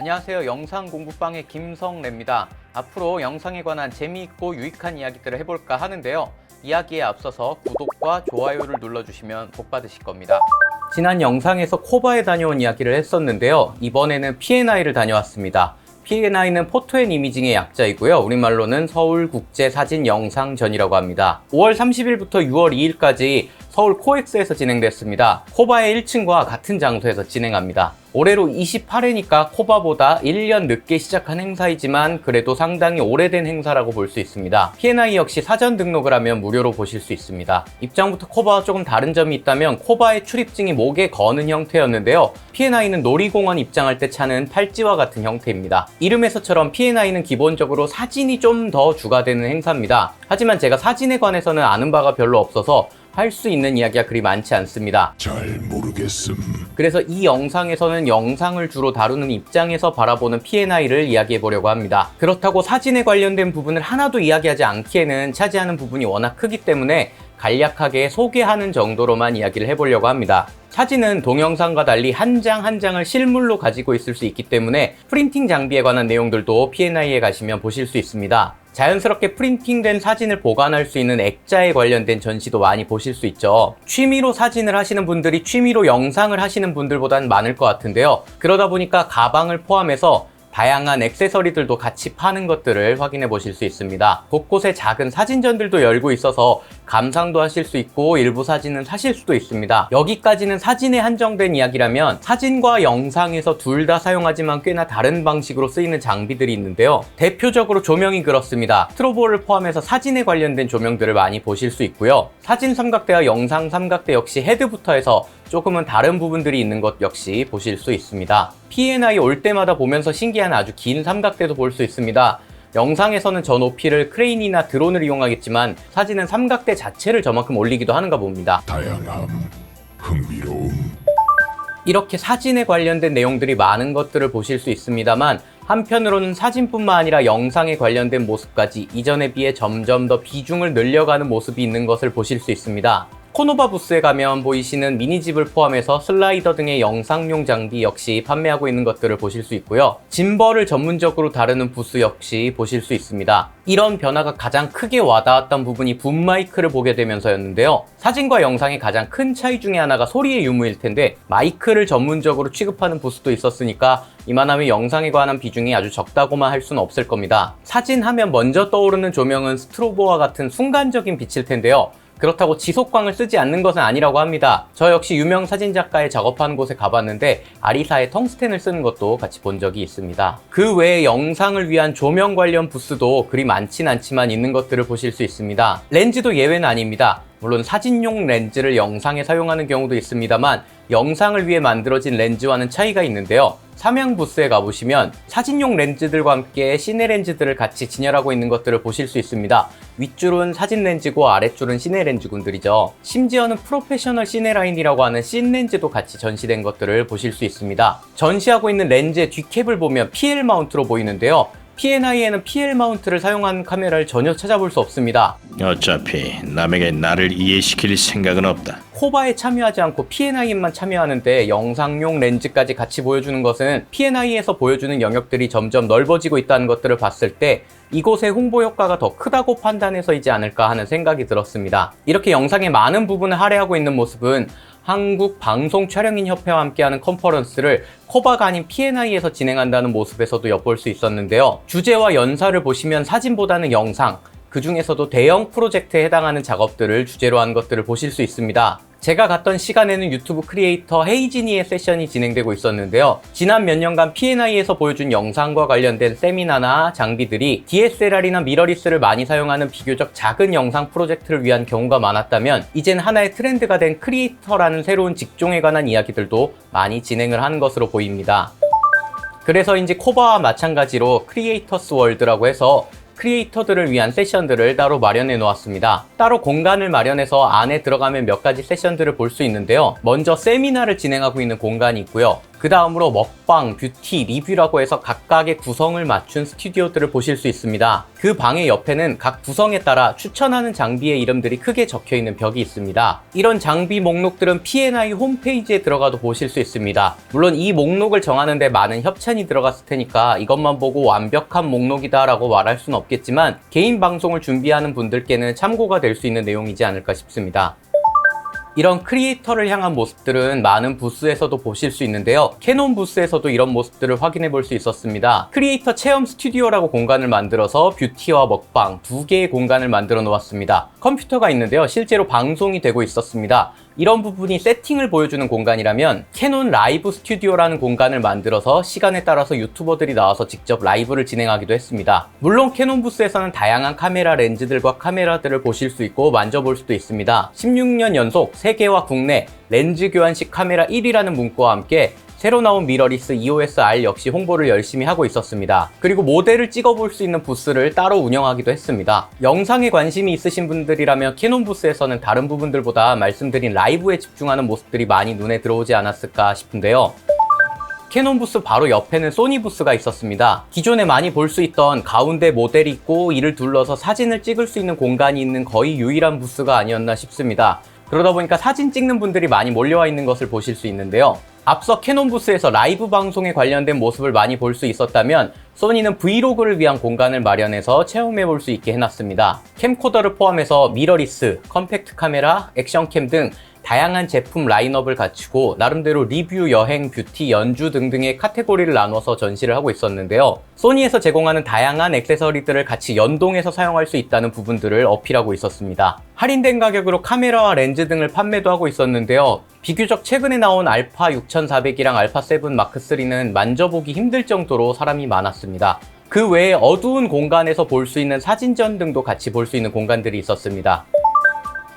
안녕하세요. 영상 공부방의 김성래입니다. 앞으로 영상에 관한 재미있고 유익한 이야기들을 해볼까 하는데요. 이야기에 앞서서 구독과 좋아요를 눌러주시면 복 받으실 겁니다. 지난 영상에서 코바에 다녀온 이야기를 했었는데요. 이번에는 P&I를 다녀왔습니다. P&I는 포토 앤 이미징의 약자이고요. 우리말로는 서울국제사진영상전이라고 합니다. 5월 30일부터 6월 2일까지 서울 코엑스에서 진행됐습니다. 코바의 1층과 같은 장소에서 진행합니다. 올해로 28회니까 코바보다 1년 늦게 시작한 행사이지만 그래도 상당히 오래된 행사라고 볼 수 있습니다. P&I 역시 사전 등록을 하면 무료로 보실 수 있습니다. 입장부터 코바와 조금 다른 점이 있다면 코바의 출입증이 목에 거는 형태였는데요. P&I는 놀이공원 입장할 때 차는 팔찌와 같은 형태입니다. 이름에서처럼 P&I는 기본적으로 사진이 좀 더 주가 되는 행사입니다. 하지만 제가 사진에 관해서는 아는 바가 별로 없어서 할 수 있는 이야기가 그리 많지 않습니다. 잘 모르 겠음. 그래서 이 영상에서는 영상을 주로 다루는 입장에서 바라보는 P&I를 이야기해 보려고 합니다. 그렇다고 사진에 관련된 부분을 하나도 이야기하지 않기에는 차지하는 부분이 워낙 크기 때문에 간략하게 소개하는 정도로만 이야기를 해보려고 합니다. 사진은 동영상과 달리 한 장한 장을 실물로 가지고 있을 수 있기 때문에 프린팅 장비에 관한 내용들도 P&I에 가시면 보실 수 있습니다. 자연스럽게 프린팅된 사진을 보관할 수 있는 액자에 관련된 전시도 많이 보실 수 있죠. 취미로 사진을 하시는 분들이 취미로 영상을 하시는 분들보다는 많을 것 같은데요. 그러다 보니까 가방을 포함해서 다양한 액세서리들도 같이 파는 것들을 확인해 보실 수 있습니다. 곳곳에 작은 사진전들도 열고 있어서 감상도 하실 수 있고 일부 사진은 사실 수도 있습니다. 여기까지는 사진에 한정된 이야기라면 사진과 영상에서 둘 다 사용하지만 꽤나 다른 방식으로 쓰이는 장비들이 있는데요. 대표적으로 조명이 그렇습니다. 트로보를 포함해서 사진에 관련된 조명들을 많이 보실 수 있고요. 사진 삼각대와 영상 삼각대 역시 헤드부터 해서 조금은 다른 부분들이 있는 것 역시 보실 수 있습니다. P&I 올 때마다 보면서 신기한 아주 긴 삼각대도 볼 수 있습니다. 영상에서는 저 높이를 크레인이나 드론을 이용하겠지만 사진은 삼각대 자체를 저만큼 올리기도 하는가 봅니다. 다양함. 흥미로움. 이렇게 사진에 관련된 내용들이 많은 것들을 보실 수 있습니다만 한편으로는 사진뿐만 아니라 영상에 관련된 모습까지 이전에 비해 점점 더 비중을 늘려가는 모습이 있는 것을 보실 수 있습니다. 코노바 부스에 가면 보이시는 미니집을 포함해서 슬라이더 등의 영상용 장비 역시 판매하고 있는 것들을 보실 수 있고요. 짐벌을 전문적으로 다루는 부스 역시 보실 수 있습니다. 이런 변화가 가장 크게 와닿았던 부분이 붐 마이크를 보게 되면서였는데요. 사진과 영상의 가장 큰 차이 중에 하나가 소리의 유무일 텐데 마이크를 전문적으로 취급하는 부스도 있었으니까 이만하면 영상에 관한 비중이 아주 적다고만 할 수는 없을 겁니다. 사진 하면 먼저 떠오르는 조명은 스트로보와 같은 순간적인 빛일 텐데요. 그렇다고 지속광을 쓰지 않는 것은 아니라고 합니다. 저 역시 유명 사진 작가의 작업하는 곳에 가봤는데 아리사의 텅스텐을 쓰는 것도 같이 본 적이 있습니다. 그 외에 영상을 위한 조명 관련 부스도 그리 많진 않지만 있는 것들을 보실 수 있습니다. 렌즈도 예외는 아닙니다. 물론 사진용 렌즈를 영상에 사용하는 경우도 있습니다만 영상을 위해 만들어진 렌즈와는 차이가 있는데요. 삼양 부스에 가보시면 사진용 렌즈들과 함께 시네 렌즈들을 같이 진열하고 있는 것들을 보실 수 있습니다. 윗줄은 사진 렌즈고 아랫줄은 시네 렌즈군들이죠. 심지어는 프로페셔널 시네 라인이라고 하는 씬 렌즈도 같이 전시된 것들을 보실 수 있습니다. 전시하고 있는 렌즈의 뒷캡을 보면 PL 마운트로 보이는데요. P&I에는 PL 마운트를 사용한 카메라를 전혀 찾아볼 수 없습니다. 어차피 남에게 나를 이해시킬 생각은 없다. 코바에 참여하지 않고 P&I에만 참여하는데 영상용 렌즈까지 같이 보여주는 것은 P&I에서 보여주는 영역들이 점점 넓어지고 있다는 것들을 봤을 때 이곳의 홍보 효과가 더 크다고 판단해서이지 않을까 하는 생각이 들었습니다. 이렇게 영상의 많은 부분을 할애하고 있는 모습은 한국 방송 촬영인 협회와 함께하는 컨퍼런스를 코바가 아닌 P&I에서 진행한다는 모습에서도 엿볼 수 있었는데요. 주제와 연사를 보시면 사진보다는 영상, 그 중에서도 대형 프로젝트에 해당하는 작업들을 주제로 한 것들을 보실 수 있습니다. 제가 갔던 시간에는 유튜브 크리에이터 헤이지니의 세션이 진행되고 있었는데요. 지난 몇 년간 P&I에서 보여준 영상과 관련된 세미나나 장비들이 DSLR이나 미러리스를 많이 사용하는 비교적 작은 영상 프로젝트를 위한 경우가 많았다면 이젠 하나의 트렌드가 된 크리에이터라는 새로운 직종에 관한 이야기들도 많이 진행을 하는 것으로 보입니다. 그래서인지 코바와 마찬가지로 크리에이터스 월드라고 해서 크리에이터들을 위한 세션들을 따로 마련해 놓았습니다. 따로 공간을 마련해서 안에 들어가면 몇 가지 세션들을 볼 수 있는데요. 먼저 세미나를 진행하고 있는 공간이 있고요. 그 다음으로 먹방, 뷰티, 리뷰라고 해서 각각의 구성을 맞춘 스튜디오들을 보실 수 있습니다. 그 방의 옆에는 각 구성에 따라 추천하는 장비의 이름들이 크게 적혀 있는 벽이 있습니다. 이런 장비 목록들은 P&I 홈페이지에 들어가도 보실 수 있습니다. 물론 이 목록을 정하는데 많은 협찬이 들어갔을 테니까 이것만 보고 완벽한 목록이다라고 말할 수는 없겠지만 개인 방송을 준비하는 분들께는 참고가 될 수 있는 내용이지 않을까 싶습니다. 이런 크리에이터를 향한 모습들은 많은 부스에서도 보실 수 있는데요. 캐논 부스에서도 이런 모습들을 확인해 볼 수 있었습니다. 크리에이터 체험 스튜디오라고 공간을 만들어서 뷰티와 먹방 두 개의 공간을 만들어 놓았습니다. 컴퓨터가 있는데요. 실제로 방송이 되고 있었습니다. 이런 부분이 세팅을 보여주는 공간이라면 캐논 라이브 스튜디오라는 공간을 만들어서 시간에 따라서 유튜버들이 나와서 직접 라이브를 진행하기도 했습니다. 물론 캐논 부스에서는 다양한 카메라 렌즈들과 카메라들을 보실 수 있고 만져볼 수도 있습니다. 16년 연속 세계와 국내 렌즈 교환식 카메라 1위라는 문구와 함께 새로 나온 미러리스 EOS R 역시 홍보를 열심히 하고 있었습니다. 그리고 모델을 찍어볼 수 있는 부스를 따로 운영하기도 했습니다. 영상에 관심이 있으신 분들이라면 캐논 부스에서는 다른 부분들보다 말씀드린 라이브에 집중하는 모습들이 많이 눈에 들어오지 않았을까 싶은데요. 캐논 부스 바로 옆에는 소니 부스가 있었습니다. 기존에 많이 볼 수 있던 가운데 모델이 있고 이를 둘러서 사진을 찍을 수 있는 공간이 있는 거의 유일한 부스가 아니었나 싶습니다. 그러다 보니까 사진 찍는 분들이 많이 몰려와 있는 것을 보실 수 있는데요. 앞서 캐논 부스에서 라이브 방송에 관련된 모습을 많이 볼 수 있었다면 소니는 브이로그를 위한 공간을 마련해서 체험해 볼 수 있게 해놨습니다. 캠코더를 포함해서 미러리스, 컴팩트 카메라, 액션캠 등 다양한 제품 라인업을 갖추고 나름대로 리뷰, 여행, 뷰티, 연주 등등의 카테고리를 나눠서 전시를 하고 있었는데요. 소니에서 제공하는 다양한 액세서리들을 같이 연동해서 사용할 수 있다는 부분들을 어필하고 있었습니다. 할인된 가격으로 카메라와 렌즈 등을 판매도 하고 있었는데요. 비교적 최근에 나온 알파 6400이랑 알파 7 마크 3는 만져보기 힘들 정도로 사람이 많았습니다. 그 외에 어두운 공간에서 볼 수 있는 사진전 등도 같이 볼 수 있는 공간들이 있었습니다.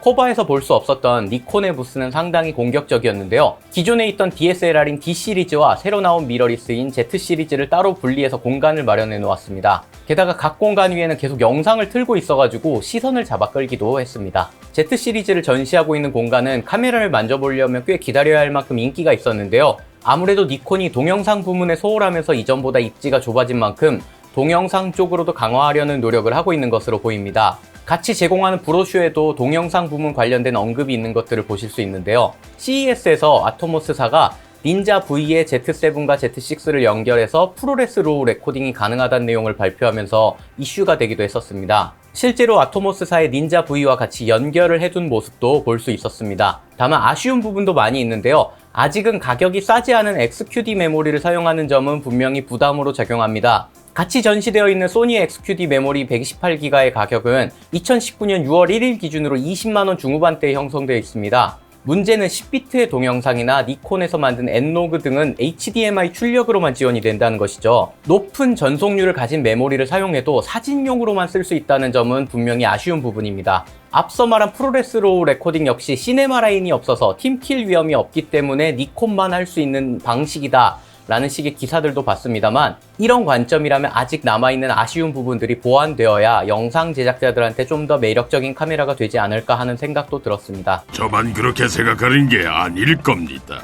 코바에서 볼 수 없었던 니콘의 부스는 상당히 공격적이었는데요. 기존에 있던 DSLR인 D 시리즈와 새로 나온 미러리스인 Z 시리즈를 따로 분리해서 공간을 마련해 놓았습니다. 게다가 각 공간 위에는 계속 영상을 틀고 있어가지고 시선을 잡아 끌기도 했습니다. Z 시리즈를 전시하고 있는 공간은 카메라를 만져보려면 꽤 기다려야 할 만큼 인기가 있었는데요. 아무래도 니콘이 동영상 부문에 소홀하면서 이전보다 입지가 좁아진 만큼 동영상 쪽으로도 강화하려는 노력을 하고 있는 것으로 보입니다. 같이 제공하는 브로슈에도 동영상 부문 관련된 언급이 있는 것들을 보실 수 있는데요. CES에서 아토모스사가 닌자 V의 Z7과 Z6를 연결해서 프로레스 로우 레코딩이 가능하다는 내용을 발표하면서 이슈가 되기도 했었습니다. 실제로 아토모스사의 닌자 V와 같이 연결을 해둔 모습도 볼 수 있었습니다. 다만 아쉬운 부분도 많이 있는데요. 아직은 가격이 싸지 않은 XQD 메모리를 사용하는 점은 분명히 부담으로 작용합니다. 같이 전시되어 있는 소니 XQD 메모리 128기가의 가격은 2019년 6월 1일 기준으로 20만원 중후반대에 형성되어 있습니다. 문제는 10비트의 동영상이나 니콘에서 만든 엔로그 등은 HDMI 출력으로만 지원이 된다는 것이죠. 높은 전속률을 가진 메모리를 사용해도 사진용으로만 쓸 수 있다는 점은 분명히 아쉬운 부분입니다. 앞서 말한 프로레스 로우 레코딩 역시 시네마 라인이 없어서 팀킬 위험이 없기 때문에 니콘만 할 수 있는 방식이다. 라는 식의 기사들도 봤습니다만 이런 관점이라면 아직 남아있는 아쉬운 부분들이 보완되어야 영상 제작자들한테 좀 더 매력적인 카메라가 되지 않을까 하는 생각도 들었습니다. 저만 그렇게 생각하는 게 아닐 겁니다.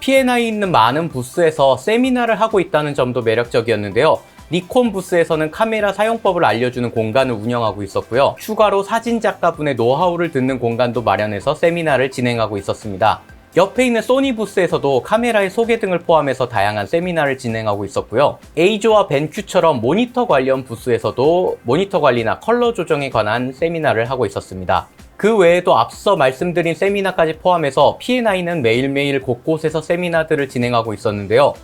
P&I 있는 많은 부스에서 세미나를 하고 있다는 점도 매력적이었는데요. 니콘 부스에서는 카메라 사용법을 알려주는 공간을 운영하고 있었고요. 추가로 사진 작가분의 노하우를 듣는 공간도 마련해서 세미나를 진행하고 있었습니다. 옆에 있는 소니 부스에서도 카메라의 소개 등을 포함해서 다양한 세미나를 진행하고 있었고요. 에이조와 벤큐처럼 모니터 관련 부스에서도 모니터 관리나 컬러 조정에 관한 세미나를 하고 있었습니다. 그 외에도 앞서 말씀드린 세미나까지 포함해서 P&I는 매일매일 곳곳에서 세미나들을 진행하고 있었는데요.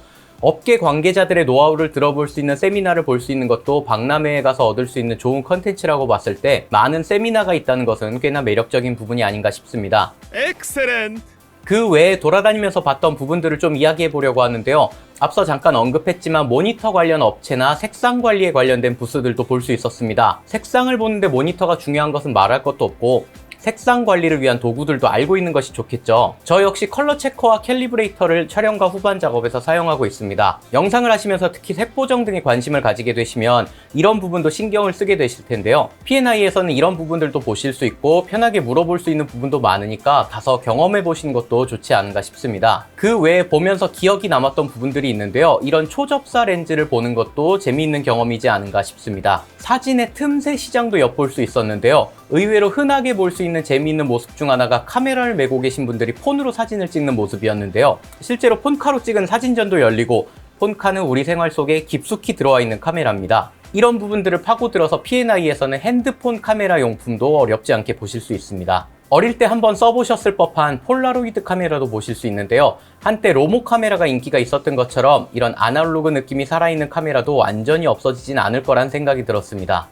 업계 관계자들의 노하우를 들어볼 수 있는 세미나를 볼 수 있는 것도 박람회에 가서 얻을 수 있는 좋은 컨텐츠라고 봤을 때 많은 세미나가 있다는 것은 꽤나 매력적인 부분이 아닌가 싶습니다. 엑셀렌트. 그 외에 돌아다니면서 봤던 부분들을 좀 이야기해 보려고 하는데요. 앞서 잠깐 언급했지만 모니터 관련 업체나 색상 관리에 관련된 부스들도 볼 수 있었습니다. 색상을 보는데 모니터가 중요한 것은 말할 것도 없고 색상 관리를 위한 도구들도 알고 있는 것이 좋겠죠. 저 역시 컬러 체커와 캘리브레이터를 촬영과 후반 작업에서 사용하고 있습니다. 영상을 하시면서 특히 색보정 등에 관심을 가지게 되시면 이런 부분도 신경을 쓰게 되실 텐데요. P&I에서는 이런 부분들도 보실 수 있고 편하게 물어볼 수 있는 부분도 많으니까 가서 경험해 보시는 것도 좋지 않은가 싶습니다. 그 외에 보면서 기억이 남았던 부분들이 있는데요. 이런 초접사 렌즈를 보는 것도 재미있는 경험이지 않은가 싶습니다. 사진의 틈새 시장도 엿볼 수 있었는데요. 의외로 흔하게 볼 수 있는 재미있는 모습 중 하나가 카메라를 메고 계신 분들이 폰으로 사진을 찍는 모습이었는데요. 실제로 폰카로 찍은 사진전도 열리고 폰카는 우리 생활 속에 깊숙이 들어와 있는 카메라입니다. 이런 부분들을 파고들어서 P&I에서는 핸드폰 카메라 용품도 어렵지 않게 보실 수 있습니다. 어릴 때 한번 써보셨을 법한 폴라로이드 카메라도 보실 수 있는데요. 한때 로모 카메라가 인기가 있었던 것처럼 이런 아날로그 느낌이 살아있는 카메라도 완전히 없어지진 않을 거란 생각이 들었습니다.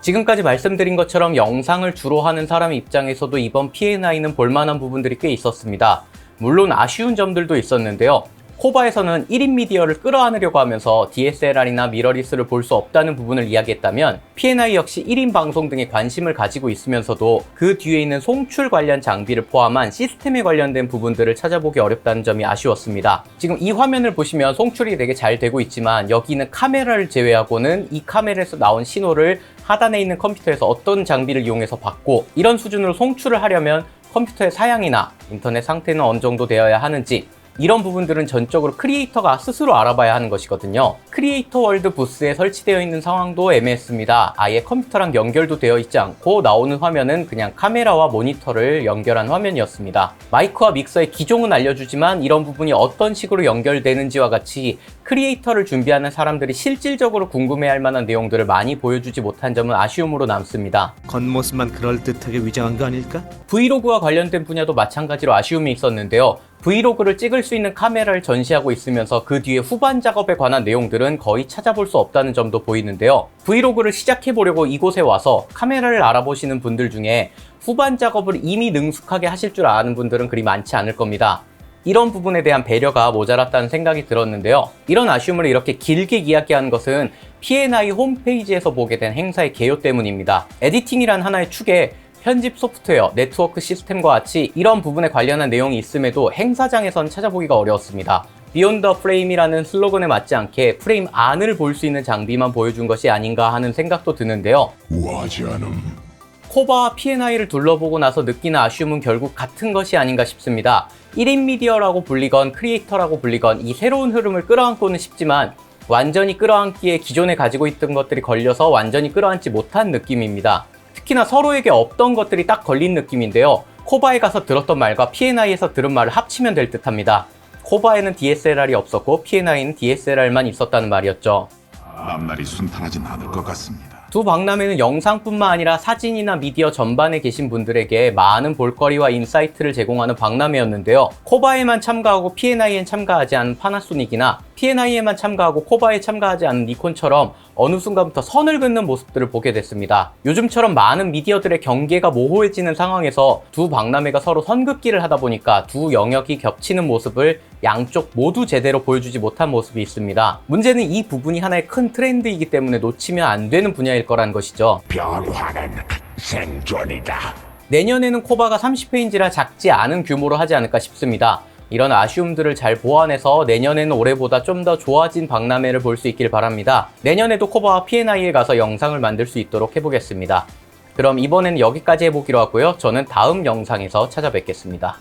지금까지 말씀드린 것처럼 영상을 주로 하는 사람 입장에서도 이번 P&I는 볼만한 부분들이 꽤 있었습니다. 물론 아쉬운 점들도 있었는데요. 코바에서는 1인 미디어를 끌어안으려고 하면서 DSLR이나 미러리스를 볼 수 없다는 부분을 이야기했다면 P&I 역시 1인 방송 등에 관심을 가지고 있으면서도 그 뒤에 있는 송출 관련 장비를 포함한 시스템에 관련된 부분들을 찾아보기 어렵다는 점이 아쉬웠습니다. 지금 이 화면을 보시면 송출이 되게 잘 되고 있지만 여기 있는 카메라를 제외하고는 이 카메라에서 나온 신호를 하단에 있는 컴퓨터에서 어떤 장비를 이용해서 받고 이런 수준으로 송출을 하려면 컴퓨터의 사양이나 인터넷 상태는 어느 정도 되어야 하는지 이런 부분들은 전적으로 크리에이터가 스스로 알아봐야 하는 것이거든요. 크리에이터 월드 부스에 설치되어 있는 상황도 애매했습니다. 아예 컴퓨터랑 연결도 되어 있지 않고 나오는 화면은 그냥 카메라와 모니터를 연결한 화면이었습니다. 마이크와 믹서의 기종은 알려주지만 이런 부분이 어떤 식으로 연결되는지와 같이 크리에이터를 준비하는 사람들이 실질적으로 궁금해할 만한 내용들을 많이 보여주지 못한 점은 아쉬움으로 남습니다. 겉모습만 그럴듯하게 위장한 거 아닐까? 브이로그와 관련된 분야도 마찬가지로 아쉬움이 있었는데요. 브이로그를 찍을 수 있는 카메라를 전시하고 있으면서 그 뒤에 후반 작업에 관한 내용들은 거의 찾아볼 수 없다는 점도 보이는데요. 브이로그를 시작해 보려고 이곳에 와서 카메라를 알아보시는 분들 중에 후반 작업을 이미 능숙하게 하실 줄 아는 분들은 그리 많지 않을 겁니다. 이런 부분에 대한 배려가 모자랐다는 생각이 들었는데요. 이런 아쉬움을 이렇게 길게 이야기하는 것은 P&I 홈페이지에서 보게 된 행사의 개요 때문입니다. 에디팅이란 하나의 축에 편집 소프트웨어, 네트워크 시스템과 같이 이런 부분에 관련한 내용이 있음에도 행사장에선 찾아보기가 어려웠습니다. Beyond the Frame이라는 슬로건에 맞지 않게 프레임 안을 볼 수 있는 장비만 보여준 것이 아닌가 하는 생각도 드는데요. 우아하지 않음. 코바와 P&I를 둘러보고 나서 느끼는 아쉬움은 결국 같은 것이 아닌가 싶습니다. 1인 미디어라고 불리건 크리에이터라고 불리건 이 새로운 흐름을 끌어안고는 싶지만 완전히 끌어안기에 기존에 가지고 있던 것들이 걸려서 완전히 끌어안지 못한 느낌입니다. 특히나 서로에게 없던 것들이 딱 걸린 느낌인데요. 코바에 가서 들었던 말과 P&I에서 들은 말을 합치면 될 듯합니다. 코바에는 DSLR이 없었고 P&I는 DSLR만 있었다는 말이었죠. 앞날이 순탄하진 않을 것 같습니다. 두 박람회는 영상뿐만 아니라 사진이나 미디어 전반에 계신 분들에게 많은 볼거리와 인사이트를 제공하는 박람회였는데요. 코바에만 참가하고 P&I엔 참가하지 않은 파나소닉이나 P&I에만 참가하고 코바에 참가하지 않은 니콘처럼 어느 순간부터 선을 긋는 모습들을 보게 됐습니다. 요즘처럼 많은 미디어들의 경계가 모호해지는 상황에서 두 박람회가 서로 선긋기를 하다 보니까 두 영역이 겹치는 모습을 양쪽 모두 제대로 보여주지 못한 모습이 있습니다. 문제는 이 부분이 하나의 큰 트렌드이기 때문에 놓치면 안 되는 분야일 거라는 것이죠. 변화는 생존이다. 내년에는 코바가 30회인지라 작지 않은 규모로 하지 않을까 싶습니다. 이런 아쉬움들을 잘 보완해서 내년에는 올해보다 좀 더 좋아진 박람회를 볼 수 있길 바랍니다. 내년에도 코바와 P&I에 가서 영상을 만들 수 있도록 해보겠습니다. 그럼 이번에는 여기까지 해보기로 하고요. 저는 다음 영상에서 찾아뵙겠습니다.